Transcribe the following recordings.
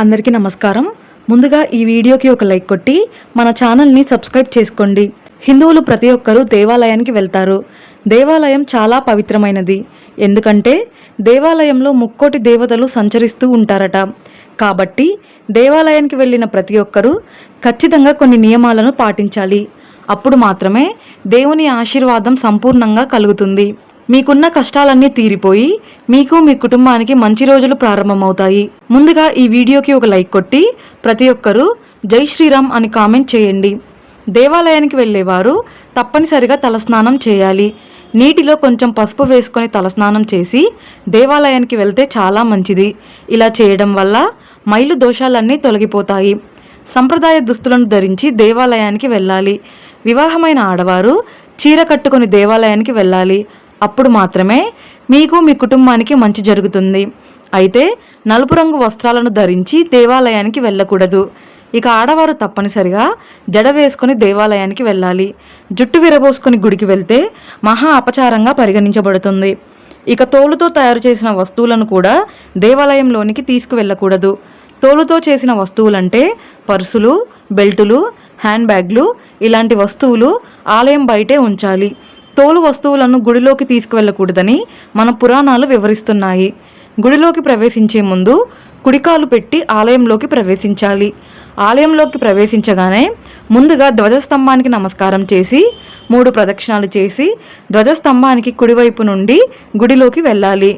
అందరికీ నమస్కారం. ముందుగా ఈ వీడియోకి ఒక లైక్ కొట్టి మన ఛానల్ని సబ్స్క్రైబ్ చేసుకోండి. హిందువులు ప్రతి ఒక్కరూ దేవాలయానికి వెళ్తారు. దేవాలయం చాలా పవిత్రమైనది. ఎందుకంటే దేవాలయంలో ముక్కోటి దేవతలు సంచరిస్తూ ఉంటారట. కాబట్టి దేవాలయానికి వెళ్ళిన ప్రతి ఒక్కరూ ఖచ్చితంగా కొన్ని నియమాలను పాటించాలి. అప్పుడు మాత్రమే దేవుని ఆశీర్వాదం సంపూర్ణంగా కలుగుతుంది. మీకున్న కష్టాలన్నీ తీరిపోయి మీకు మీ కుటుంబానికి మంచి రోజులు ప్రారంభమవుతాయి. ముందుగా ఈ వీడియోకి ఒక లైక్ కొట్టి ప్రతి ఒక్కరూ జై శ్రీరామ్ అని కామెంట్ చేయండి. దేవాలయానికి వెళ్ళేవారు తప్పనిసరిగా తలస్నానం చేయాలి. నీటిలో కొంచెం పసుపు వేసుకొని తలస్నానం చేసి దేవాలయానికి వెళ్తే చాలా మంచిది. ఇలా చేయడం వల్ల మైలు దోషాలన్నీ తొలగిపోతాయి. సంప్రదాయ దుస్తులను ధరించి దేవాలయానికి వెళ్ళాలి. వివాహమైన ఆడవారు చీర కట్టుకొని దేవాలయానికి వెళ్ళాలి. అప్పుడు మాత్రమే మీకు మీ కుటుంబానికి మంచి జరుగుతుంది. అయితే నలుపు రంగు వస్త్రాలను ధరించి దేవాలయానికి వెళ్ళకూడదు. ఇక ఆడవారు తప్పనిసరిగా జడ వేసుకొని దేవాలయానికి వెళ్ళాలి. జుట్టు విరబోసుకుని గుడికి వెళ్తే మహా అపచారంగా పరిగణించబడుతుంది. ఇక తోలుతో తయారు చేసిన వస్తువులను కూడా దేవాలయంలోనికి తీసుకువెళ్ళకూడదు. తోలుతో చేసిన వస్తువులంటే పర్సులు బెల్టులు హ్యాండ్ బ్యాగ్లు ఇలాంటి వస్తువులు ఆలయం బయటే ఉంచాలి. తోలు వస్తువులను గుడిలోకి తీసుకువెళ్ళకూడదని మన పురాణాలు వివరిస్తున్నాయి. గుడిలోకి ప్రవేశించే ముందు కుడికాలు పెట్టి ఆలయంలోకి ప్రవేశించాలి. ఆలయంలోకి ప్రవేశించగానే ముందుగా ధ్వజస్తంభానికి నమస్కారం చేసి మూడు ప్రదక్షిణాలు చేసి ధ్వజస్తంభానికి కుడివైపు నుండి గుడిలోకి వెళ్ళాలి.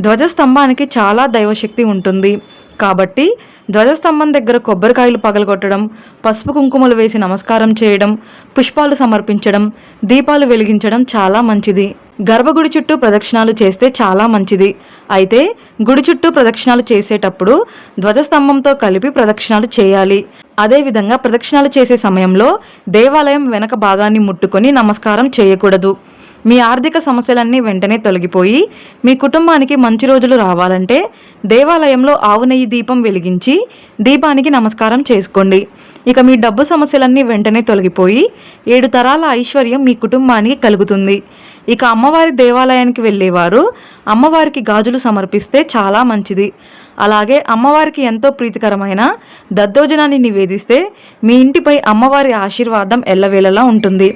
ధ్వజస్తంభానికి చాలా దైవశక్తి ఉంటుంది. కాబట్టి ధ్వజస్తంభం దగ్గర కొబ్బరికాయలు పగలగొట్టడం పసుపు కుంకుమలు వేసి నమస్కారం చేయడం పుష్పాలు సమర్పించడం దీపాలు వెలిగించడం చాలా మంచిది. గర్భగుడి చుట్టూ ప్రదక్షిణాలు చేస్తే చాలా మంచిది. అయితే గుడి చుట్టూ ప్రదక్షిణాలు చేసేటప్పుడు ధ్వజస్తంభంతో కలిపి ప్రదక్షిణాలు చేయాలి. అదేవిధంగా ప్రదక్షిణాలు చేసే సమయంలో దేవాలయం వెనక భాగాన్ని ముట్టుకొని నమస్కారం చేయకూడదు. మీ ఆర్థిక సమస్యలన్నీ వెంటనే తొలగిపోయి మీ కుటుంబానికి మంచి రోజులు రావాలంటే దేవాలయంలో ఆవు నెయ్యి దీపం వెలిగించి దీపానికి నమస్కారం చేసుకోండి. ఇక మీ డబ్బు సమస్యలన్నీ వెంటనే తొలగిపోయి ఏడు తరాల ఐశ్వర్యం మీ కుటుంబానికి కలుగుతుంది. ఇక అమ్మవారి దేవాలయానికి వెళ్ళేవారు అమ్మవారికి గాజులు సమర్పిస్తే చాలా మంచిది. అలాగే అమ్మవారికి ఎంతో ప్రీతికరమైన దద్దోజనాన్ని నివేదిస్తే మీ ఇంటిపై అమ్మవారి ఆశీర్వాదం ఎల్లవేళలా ఉంటుంది.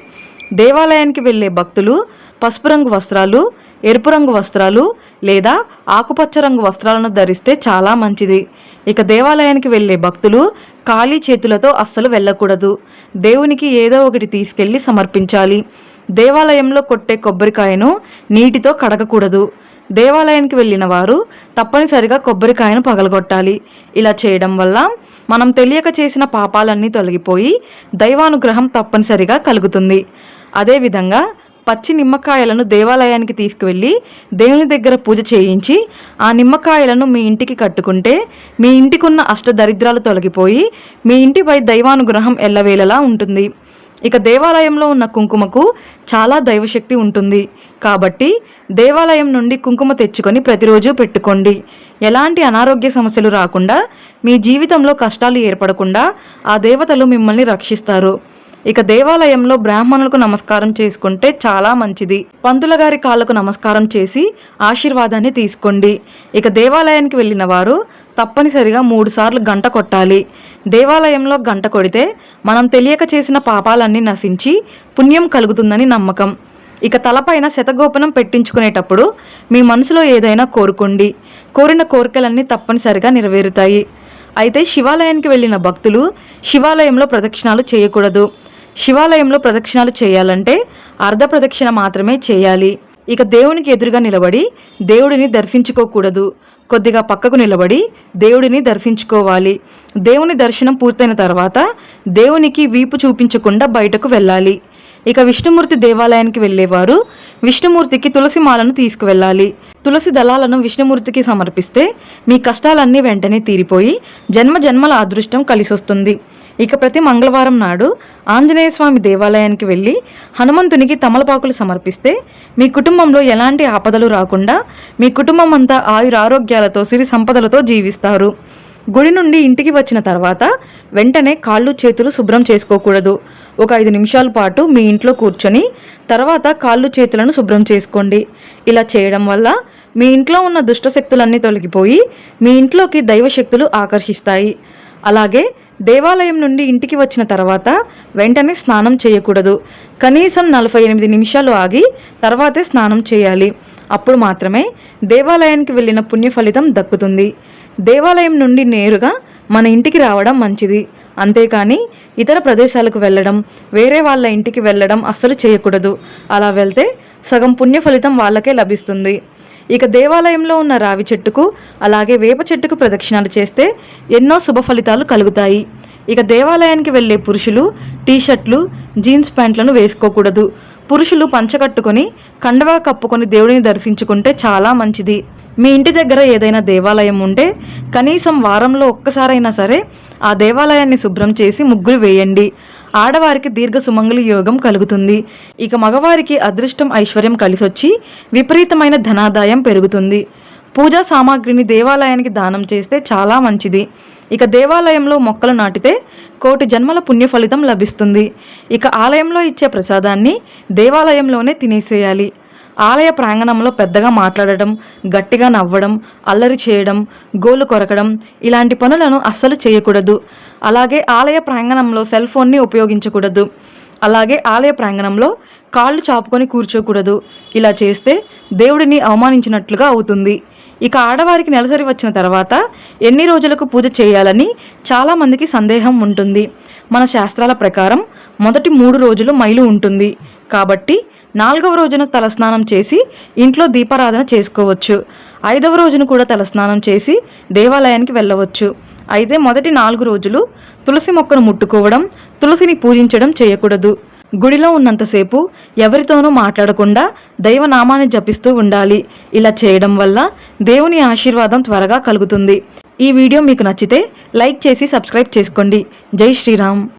దేవాలయానికి వెళ్ళే భక్తులు పసుపు రంగు వస్త్రాలు ఎరుపు రంగు వస్త్రాలు లేదా ఆకుపచ్చ రంగు వస్త్రాలను ధరిస్తే చాలా మంచిది. ఇక దేవాలయానికి వెళ్ళే భక్తులు ఖాళీ చేతులతో అస్సలు వెళ్ళకూడదు. దేవునికి ఏదో ఒకటి తీసుకెళ్ళి సమర్పించాలి. దేవాలయంలో కొట్టే కొబ్బరికాయను నీటితో కడగకూడదు. దేవాలయానికి వెళ్ళిన వారు తప్పనిసరిగా కొబ్బరికాయను పగలగొట్టాలి. ఇలా చేయడం వల్ల మనం తెలియక చేసిన పాపాలన్నీ తొలగిపోయి దైవానుగ్రహం తప్పనిసరిగా కలుగుతుంది. అదేవిధంగా పచ్చి నిమ్మకాయలను దేవాలయానికి తీసుకువెళ్ళి దేవుని దగ్గర పూజ చేయించి ఆ నిమ్మకాయలను మీ ఇంటికి కట్టుకుంటే మీ ఇంటికున్న అష్టదరిద్రాలు తొలగిపోయి మీ ఇంటిపై దైవానుగ్రహం ఎల్లవేళలా ఉంటుంది. ఇక దేవాలయంలో ఉన్న కుంకుమకు చాలా దైవశక్తి ఉంటుంది. కాబట్టి దేవాలయం నుండి కుంకుమ తెచ్చుకొని ప్రతిరోజు పెట్టుకోండి. ఎలాంటి అనారోగ్య సమస్యలు రాకుండా మీ జీవితంలో కష్టాలు ఏర్పడకుండా ఆ దేవతలు మిమ్మల్ని రక్షిస్తారు. ఇక దేవాలయంలో బ్రాహ్మణులకు నమస్కారం చేసుకుంటే చాలా మంచిది. పంతుల గారి కాళ్ళకు నమస్కారం చేసి ఆశీర్వాదాన్ని తీసుకోండి. ఇక దేవాలయానికి వెళ్ళిన వారు తప్పనిసరిగా మూడు సార్లు గంట కొట్టాలి. దేవాలయంలో గంట కొడితే మనం తెలియక చేసిన పాపాలన్నీ నశించి పుణ్యం కలుగుతుందని నమ్మకం. ఇక తలపైన శతగోపనం పెట్టించుకునేటప్పుడు మీ మనసులో ఏదైనా కోరుకోండి. కోరిన కోరికలన్నీ తప్పనిసరిగా నెరవేరుతాయి. అయితే శివాలయానికి వెళ్ళిన భక్తులు శివాలయంలో ప్రదక్షిణాలు చేయకూడదు. శివాలయంలో ప్రదక్షిణాలు చేయాలంటే అర్ధ ప్రదక్షిణ మాత్రమే చేయాలి. ఇక దేవునికి ఎదురుగా నిలబడి దేవుడిని దర్శించుకోకూడదు. కొద్దిగా పక్కకు నిలబడి దేవుడిని దర్శించుకోవాలి. దేవుని దర్శనం పూర్తయిన తర్వాత దేవునికి వీపు చూపించకుండా బయటకు వెళ్ళాలి. ఇక విష్ణుమూర్తి దేవాలయానికి వెళ్ళేవారు. విష్ణుమూర్తికి తులసి మాలను తీసుకువెళ్ళాలి. తులసి దళాలను విష్ణుమూర్తికి సమర్పిస్తే మీ కష్టాలన్నీ వెంటనే తీరిపోయి జన్మ జన్మల అదృష్టం కలిసొస్తుంది. ఇక ప్రతి మంగళవారం నాడు ఆంజనేయ స్వామి దేవాలయానికి వెళ్ళి హనుమంతునికి తమలపాకులు సమర్పిస్తే మీ కుటుంబంలో ఎలాంటి ఆపదలు రాకుండా మీ కుటుంబం అంతా ఆయురారోగ్యాలతో సిరి సంపదలతో జీవిస్తారు. గుడి నుండి ఇంటికి వచ్చిన తర్వాత వెంటనే కాళ్ళు చేతులు శుభ్రం చేసుకోకూడదు. ఒక ఐదు నిమిషాల పాటు మీ ఇంట్లో కూర్చొని తర్వాత కాళ్ళు చేతులను శుభ్రం చేసుకోండి. ఇలా చేయడం వల్ల మీ ఇంట్లో ఉన్న దుష్ట శక్తులన్నీ తొలగిపోయి మీ ఇంట్లోకి దైవశక్తులు ఆకర్షిస్తాయి. అలాగే దేవాలయం నుండి ఇంటికి వచ్చిన తర్వాత వెంటనే స్నానం చేయకూడదు. కనీసం నలభై ఎనిమిది నిమిషాలు ఆగి తర్వాతే స్నానం చేయాలి. అప్పుడు మాత్రమే దేవాలయానికి వెళ్ళిన పుణ్య ఫలితం దక్కుతుంది. దేవాలయం నుండి నేరుగా మన ఇంటికి రావడం మంచిది. అంతేకాని ఇతర ప్రదేశాలకు వెళ్ళడం వేరే వాళ్ళ ఇంటికి వెళ్ళడం అస్సలు చేయకూడదు. అలా వెళ్తే సగం పుణ్య ఫలితం వాళ్ళకే లభిస్తుంది. ఇక దేవాలయంలో ఉన్న రావి చెట్టుకు అలాగే వేప చెట్టుకు ప్రదక్షిణాలు చేస్తే ఎన్నో శుభ ఫలితాలు కలుగుతాయి. ఇక దేవాలయానికి వెళ్ళే పురుషులు టీషర్ట్లు జీన్స్ ప్యాంట్లను వేసుకోకూడదు. పురుషులు పంచకట్టుకొని కండవా కప్పుకొని దేవుడిని దర్శించుకుంటే చాలా మంచిది. మీ ఇంటి దగ్గర ఏదైనా దేవాలయం ఉంటే కనీసం వారంలో ఒక్కసారైనా సరే ఆ దేవాలయాన్ని శుభ్రం చేసి ముగ్గులు వేయండి. ఆడవారికి దీర్ఘ సుమంగళి యోగం కలుగుతుంది. ఇక మగవారికి అదృష్టం ఐశ్వర్యం కలిసొచ్చి విపరీతమైన ధనాదాయం పెరుగుతుంది. పూజా సామాగ్రిని దేవాలయానికి దానం చేస్తే చాలా మంచిది. ఇక దేవాలయంలో మొక్కలు నాటితే కోటి జన్మల పుణ్య ఫలితం లభిస్తుంది. ఇక ఆలయంలో ఇచ్చే ప్రసాదాన్ని దేవాలయంలోనే తినేసేయాలి. ఆలయ ప్రాంగణంలో పెద్దగా మాట్లాడడం గట్టిగా నవ్వడం అల్లరి చేయడం గోలు కొరకడం ఇలాంటి పనులను అస్సలు చేయకూడదు. అలాగే ఆలయ ప్రాంగణంలో సెల్ ఫోన్ని ఉపయోగించకూడదు. అలాగే ఆలయ ప్రాంగణంలో కాళ్ళు చాపుకొని కూర్చోకూడదు. ఇలా చేస్తే దేవుడిని అవమానించినట్లుగా అవుతుంది. ఇక ఆడవారికి నెలసరి వచ్చిన తర్వాత ఎన్ని రోజులకు పూజ చేయాలని చాలామందికి సందేహం ఉంటుంది. మన శాస్త్రాల ప్రకారం మొదటి మూడు రోజులు మైలు ఉంటుంది. కాబట్టి నాలుగవ రోజున తలస్నానం చేసి ఇంట్లో దీపారాధన చేసుకోవచ్చు. ఐదవ రోజున కూడా తలస్నానం చేసి దేవాలయానికి వెళ్ళవచ్చు. అయితే మొదటి నాలుగు రోజులు తులసి మొక్కను ముట్టుకోవడం తులసిని పూజించడం చేయకూడదు. గుడిలో ఉన్నంతసేపు ఎవరితోనూ మాట్లాడకుండా దైవనామాన్ని జపిస్తూ ఉండాలి. ఇలా చేయడం వల్ల దేవుని ఆశీర్వాదం త్వరగా కలుగుతుంది. ఈ వీడియో మీకు నచ్చితే లైక్ చేసి సబ్స్క్రైబ్ చేసుకోండి. జై శ్రీరామ్.